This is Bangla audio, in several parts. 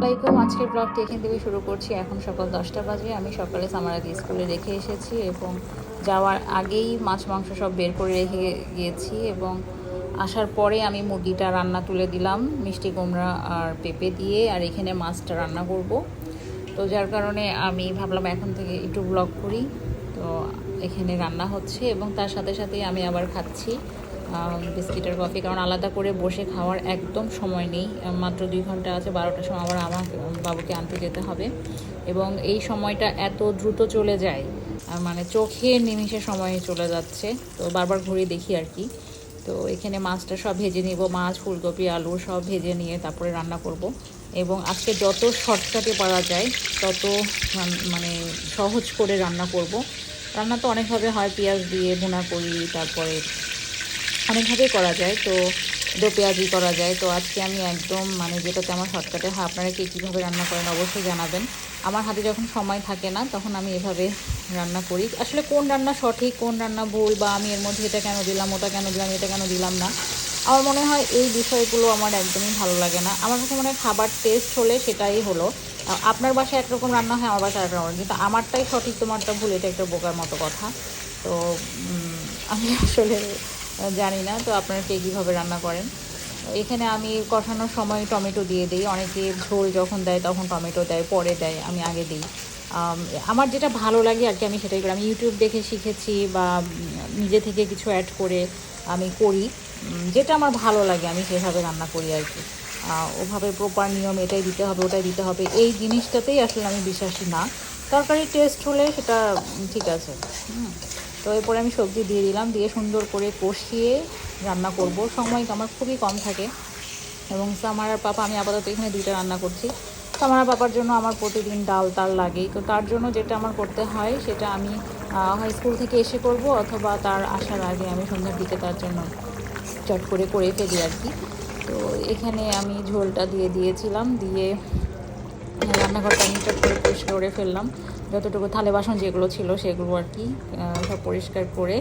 আসসালামাইকুম আজকের ব্লগটি এখান থেকে শুরু করছি। এখন সকাল দশটা বাজে, আমি সকালে সামারাকে স্কুলে রেখে এসেছি এবং যাওয়ার আগেই মাছ মাংস সব বের করে রেখে গিয়েছি এবং আসার পরে আমি মুরগিটা রান্না তুলে দিলাম, মিষ্টি কুমড়া আর পেঁপে দিয়ে, আর এখানে মাছটা রান্না করব। তো যার কারণে আমি ভাবলাম এখন থেকে একটু ব্লগ করি। তো এখানে রান্না হচ্ছে এবং তার সাথে সাথেই আমি আবার খাচ্ছি। বিস্কিটের কফি, কারণ আলাদা করে বসে খাওয়ার একদম সময় নেই। মাত্র দুই ঘণ্টা আছে, বারোটার সময় আবার আমার বাবুকে আনতে যেতে হবে। এবং এই সময়টা এত দ্রুত চলে যায় মানে চোখের নিমিষে সময় চলে যাচ্ছে। তো বারবার ঘুরে দেখি আর কি। তো এখানে মাছটা সব ভেজে নিব, মাছ, ফুলকপি, আলু সব ভেজে নিয়ে তারপরে রান্না করব। এবং আজকে যত শর্টকাটে পারা যায়, তত মানে সহজ করে রান্না করব। রান্না তো অনেকভাবে হয়, পেঁয়াজ দিয়ে ভুনা করি, তারপরে অনেকভাবেই করা যায়, তো দো পেঁয়াজি করা যায়। তো আজকে আমি একদম মানে যেটাতে আমার শর্টকাটে হয়, আপনারা কে কীভাবে রান্না করেন অবশ্যই জানাবেন। আমার হাতে যখন সময় থাকে না, তখন আমি এভাবে রান্না করি। আসলে কোন রান্না সঠিক, কোন রান্না ভুল, বা আমি এর মধ্যে এটা কেন দিলাম, ওটা কেন দিলাম, এটা কেন দিলাম না, আমার মনে হয় এই বিষয়গুলো আমার একদমই ভালো লাগে না। আমার কাছে মনে হয় খাবার টেস্ট হলে সেটাই হলো। আপনার বাসায় একরকম রান্না হয়, আমার বাসায় একরকম কিন্তু আমারটাই সঠিক, তোমারটা ভুল, এটা একটা বোকার মতো কথা। তো আমি আসলে জানি না, তো আপনারা কে কীভাবে রান্না করেন। এখানে আমি কষানোর সময় টমেটো দিয়ে দিই। অনেকে ঝোল যখন দেয় তখন টমেটো দেয়, পরে দেয়, আমি আগে দিই। আমার যেটা ভালো লাগে আর কি, আমি সেটাই করি। আমি ইউটিউব দেখে শিখেছি বা নিজে থেকে কিছু অ্যাড করে আমি করি। যেটা আমার ভালো লাগে, আমি সেভাবে রান্না করি আর কি। ওভাবে প্রপার নিয়ম, এটাই দিতে হবে, ওটাই দিতে হবে। এই জিনিসটাতেই আসলে আমি বিশ্বাসী না। তরকারি টেস্ট হলে সেটা ঠিক আছে। তো এরপরে আমি সবজি দিয়ে দিলাম, দিয়ে সুন্দর করে কষিয়ে রান্না করব। সময় আমার খুবই কম থাকে। এবং সামারার পাপা, আমি আপাতত এখানে দুইটা রান্না করছি। সামারা পাপার জন্য আমার প্রতিদিন ডাল তাল লাগেই। তো তার জন্য যেটা আমার করতে হয়, সেটা আমি হয় স্কুল থেকে এসে করব, অথবা তার আসার আগে আমি সন্ধ্যার দিকে তার জন্য চট করে করে ফেলি আর কি। তো এখানে আমি ঝোলটা দিয়ে দিয়েছিলাম, দিয়ে রান্নাঘরটা আমি চট করে পরিষ্কার করে ফেললাম। যতটুকু থালে বাসন যেগুলো ছিল সেগুলো আর কি সব পরিষ্কার করে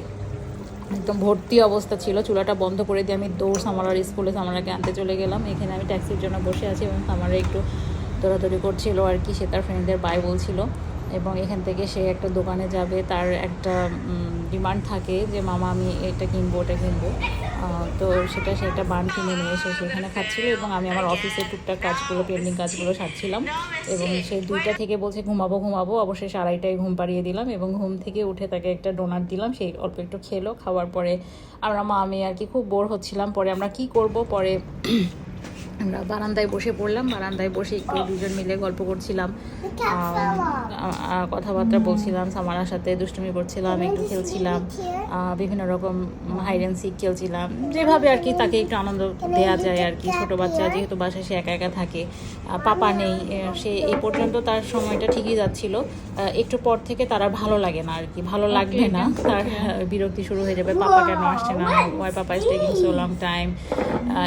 একদম ভর্তি অবস্থা ছিল। চুলাটা বন্ধ করে দিয়ে আমি দৌড় সামারার স্কুলে সামারাকে আনতে চলে গেলাম। এখানে আমি ট্যাক্সির জন্য বসে আছি এবং সামারা একটু দৌড়াদৌড়ি করছিল আর কি, সে তার ফ্রেন্ডদের বাই বলছিল। এবং এখান থেকে সে একটা দোকানে যাবে, তার একটা ডিমান্ড থাকে যে, মামা, আমি এটা কিনবো, ওটা কিনবো। তো সেটা সে একটা বান কিনে নিয়ে এসে সেখানে খাচ্ছিল এবং আমি আমার অফিসের টুকটাক কাজগুলো পেন্ডিং কাজগুলো সারছিলাম এবং সে দুইটা থেকে বলছে, ঘুমাবো ঘুমাবো। অবশ্যই আড়াইটায় ঘুম পাড়িয়ে দিলাম এবং ঘুম থেকে উঠে তাকে একটা ডোনাট দিলাম সেই অল্প একটু খেলো, খাওয়ার পরে আমরা, মা, আমি আর কি খুব বোর হচ্ছিলাম। পরে আমরা কি করব? পরে আমরা বারান্দায় বসে পড়লাম, বারান্দায় বসে একটু দুজন মিলে গল্প করছিলাম কথাবার্তা বলছিলাম, সামারার সাথে দুষ্টুমি করছিলাম, একটু খেলছিলাম বিভিন্ন রকম হাইড অ্যান্ড সিক খেলছিলাম, যেভাবে আর কি তাকে একটু আনন্দ দেওয়া যায় আর কি। ছোটো বাচ্চা, যেহেতু বাসায় সে একা একা থাকে পাপা নেই সে এই পর্যন্ত তার সময়টা ঠিকই যাচ্ছিল একটু পর থেকে তার ভালো লাগে না আর কি, ভালো লাগবে না, তার বিরক্তি শুরু হয়ে যাবে, পাপা কেন আসছে না why papa is taking so long time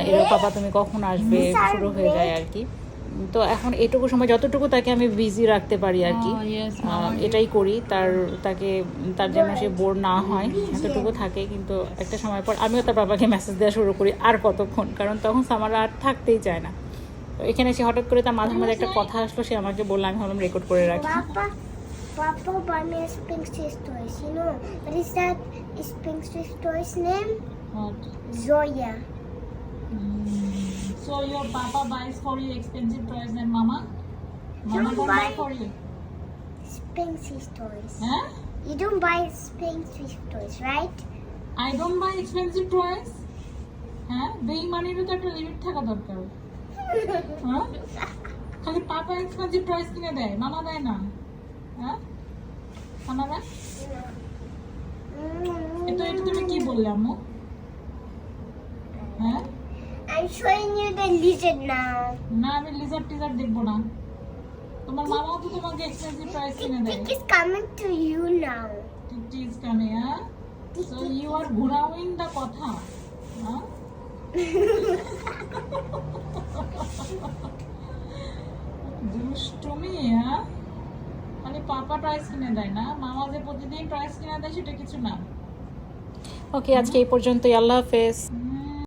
এরকম, পাপা, তুমি কখন আসবে? শুরু হয়ে যায় আর কি। তো এখন এটুকু সময় যতটুকু তাকে আমি বিজি রাখতে পারি আর কি আহ, এটাই করি। তার তাকে তার যেন সে বোর না হয় এতটুকু থাকে। কিন্তু একটা সময় পর আমিও তার বাবাকে মেসেজ দেওয়া শুরু করি আর কতক্ষণ কারণ তখন আমার আর থাকতেই চায় না। তো এখানে সে হঠাৎ করে তার মাঝে মাঝে একটা কথা আসলো সে আমাকে বলল আমি ভাবলাম রেকর্ড করে রাখি। Papa, Papa bought me a Sphinx's toys. You know, what is that Sphinx's toys name? Zoya. So your papa buys for you expensive toys and mama? Mama don't buy for you. Sphinx's toys. হ্যাঁ You don't buy Sphinx's toys, right? I don't buy expensive toys হ্যাঁ বেইমানিরও তো একটা লিমিট থাকা দরকার হ্যাঁ খালি পাপা এক্সপেন্সিভ টয়েস কিনে দেয় মামা দেয় না হ্যাঁ আমারা এটা এটা তুমি কি বললে আম্মু হ্যাঁ I'm showing you the lizard now. না আমি লিজার টিজার দেখব না। তোমার মামাও তো তোমাকে এক্সপেন্সিভ টয়েস কিনে দেয়। It is coming to you now. টিটি ইজ কামিং হ্যাঁ সো ইউ আর ঘুরাউইং দ্য কথা হ্যাঁ দুষ্টুমি হ্যাঁ মানে পাপা টয়েস কিনে দেয় না মামা যে প্রতিদিন টয়েস কিনে দেয় সেটা কিছু না। ওকে আজকে এই পর্যন্তই আল্লাহ হাফেজ।